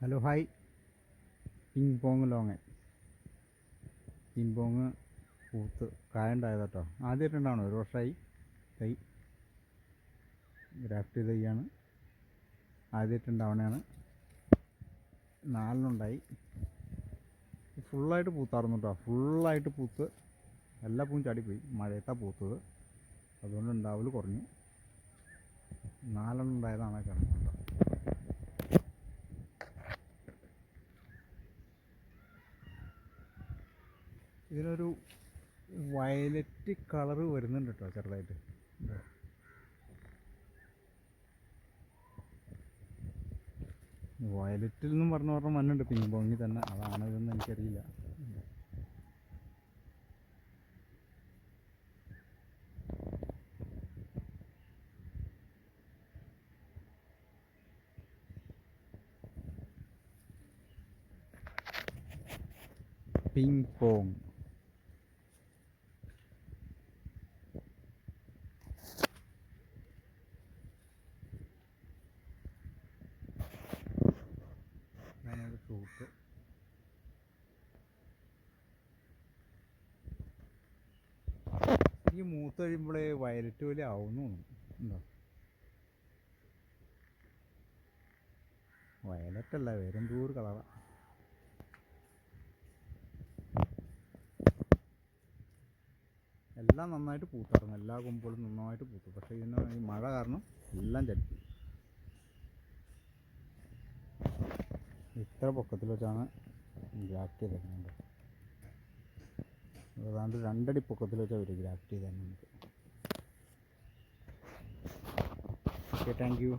Hello hi ping pong long ping pong പൂത്ത് കായണ്ടായത് കേട്ടോ ആദ്യമായിട്ടുണ്ടാവണം ഒരു വർഷമായി തൈ ഗ്രാഫ്റ്റ് തൈയാണ് ആദ്യമായിട്ടുണ്ടാവണയാണ് നാലിനുണ്ടായി ഫുള്ളായിട്ട് പൂത്താറുന്നു കേട്ടോ ഫുള്ളായിട്ട് പൂത്ത് എല്ലാ പൂവും ചാടിപ്പോയി. മഴയത്താണ് പൂത്തത്. അതുകൊണ്ട് ഉണ്ടാവൽ കുറഞ്ഞു. നാലെണ്ണം ഉണ്ടായതാണ് കാണുന്നത് കേട്ടോ ഇതിനൊരു വയലറ്റ് കളർ വരുന്നുണ്ട് കേട്ടോ ചെറുതായിട്ട്. വയലറ്റിൽ നിന്നും പറഞ്ഞു പറഞ്ഞ മണ്ണുണ്ട്. പിങ് പോങ്ങി തന്നെ. അതാണ് ഇതെന്ന് എനിക്കറിയില്ല. Ping pong. ഞാനത് ഈ മൂത്ത് കഴിയുമ്പോഴേ വയലറ്റ് പോലെ ആവുന്നു ഉണ്ടോ? വയലറ്റ് അല്ല വേറെന്തോ ഒരു കളറാണ് എല്ലാം നന്നായിട്ട് പൂത്തായിരുന്നു എല്ലാ കൊമ്പുകളും നന്നായിട്ട് പൂത്തു. പക്ഷേ ഇതിന് ഈ മഴ കാരണം എല്ലാം ചട്ടി ഇത്ര പൊക്കത്തിൽ വെച്ചാണ് ഗ്രാഫ്റ്റ് ചെയ്തേക്കുന്നത് ഏതാണ്ട് രണ്ടടി പൊക്കത്തിൽ വെച്ചാൽ വരും ഗ്രാഫ്റ്റ് നമുക്ക് ഓക്കെ താങ്ക് യു